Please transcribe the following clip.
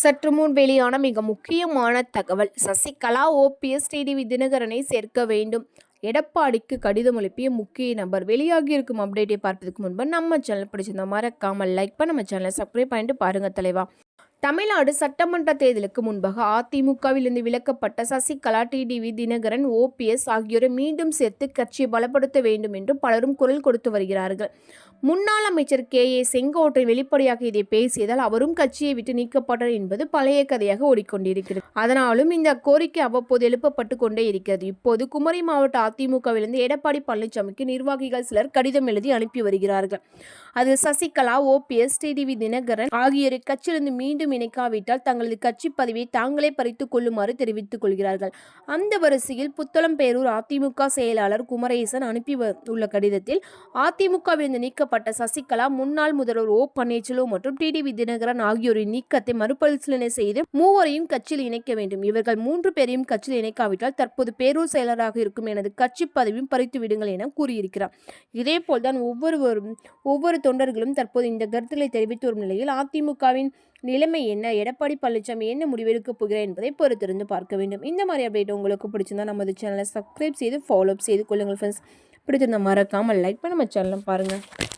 சற்று முன் வெளியான மிக முக்கியமான தகவல். சசிகலா ஓபிஎஸ் டிடிவி தினகரனை சேர்க்க வேண்டும். எடப்பாடிக்கு கடிதம் அனுப்பிய முக்கிய நபர். வெளியாகி இருக்கும் அப்டேட்டை பார்ப்பதற்கு முன்பு நம்ம சேனல் பிடிச்சிருந்தா மறக்காமல் லைக் பண்ண நம்ம சேனலை சப்ஸ்கிரைப் பண்ணிட்டு பாருங்க தலைவா. தமிழ்நாடு சட்டமன்ற தேர்தலுக்கு முன்பாக அதிமுகவிலிருந்து விலக்கப்பட்ட சசிகலா டிடிவி தினகரன் ஓபிஎஸ் ஆகியோரை மீண்டும் சேர்த்து கட்சியை பலப்படுத்த வேண்டும் என்று பலரும் குரல் கொடுத்து வருகிறார்கள். முன்னாள் அமைச்சர் கே. ஏ. செங்கோட்டை வெளிப்படையாக இதை பேசியதால் அவரும் கட்சியை விட்டு நீக்கப்பட்டார் என்பது பழைய கதையாக ஓடிக்கொண்டிருக்கிறது. அதனாலும் இந்த கோரிக்கை அவ்வப்போது எழுப்பப்பட்டு கொண்டே இருக்கிறது. இப்போது குமரி மாவட்ட அதிமுகவிலிருந்து எடப்பாடி பழனிசாமிக்கு நிர்வாகிகள் சிலர் கடிதம் எழுதி அனுப்பி வருகிறார்கள். அதில் சசிகலா ஓபிஎஸ் டிடிவி தினகரன் ஆகியோரை கட்சியிலிருந்து மீண்டும் இணைக்காவிட்டால் தங்களது கட்சி பதவியை தாங்களே பறித்துக் கொள்ளுமாறு தெரிவித்துக் கொள்கிறார்கள். அந்த வரிசையில் புத்தளம்பேரூர் அதிமுக செயலாளர் குமரேசன் அனுப்பி வ- உள்ள கடிதத்தில் அதிமுகவிலிருந்து நீக்கப்பட்ட சசிகலா முன்னாள் முதல்வர் ஓ பன்னீர்செல்வம் மற்றும் டிடிவி தினகரன் ஆகியோரின் நீக்கத்தை மறுபரிசீலனை செய்து மூவரையும் கட்சியில் இணைக்க வேண்டும். இவர்கள் மூன்று பேரையும் கட்சியில் இணைக்காவிட்டால் தற்போது பேரூர் செயலராக இருக்கும் எனது கட்சி பதவியும் பறித்து விடுங்கள் என கூறியிருக்கிறார். இதேபோல் தான் ஒவ்வொருவரும் ஒவ்வொரு தொண்டர்களும் தற்போது இந்த கருத்துக்களை தெரிவித்து வரும் நிலையில் அதிமுகவின் நிலைமை என்ன எடப்பாடி பழனிசாமி என்ன முடிவெடுக்கப் போகிறார் என்பதை பொறுத்திருந்து பார்க்க வேண்டும். இந்த மாதிரி அப்டேட் உங்களுக்கு பிடிச்சிருந்தா நமது சேனலை சப்ஸ்கிரைப் செய்து ஃபாலோ அப் செய்து கொள்ளுங்கள் ஃப்ரெண்ட்ஸ் பிடிச்சிருந்தா மறக்காமல் லைக் பண்ண நம்ம சேனலை பாருங்கள்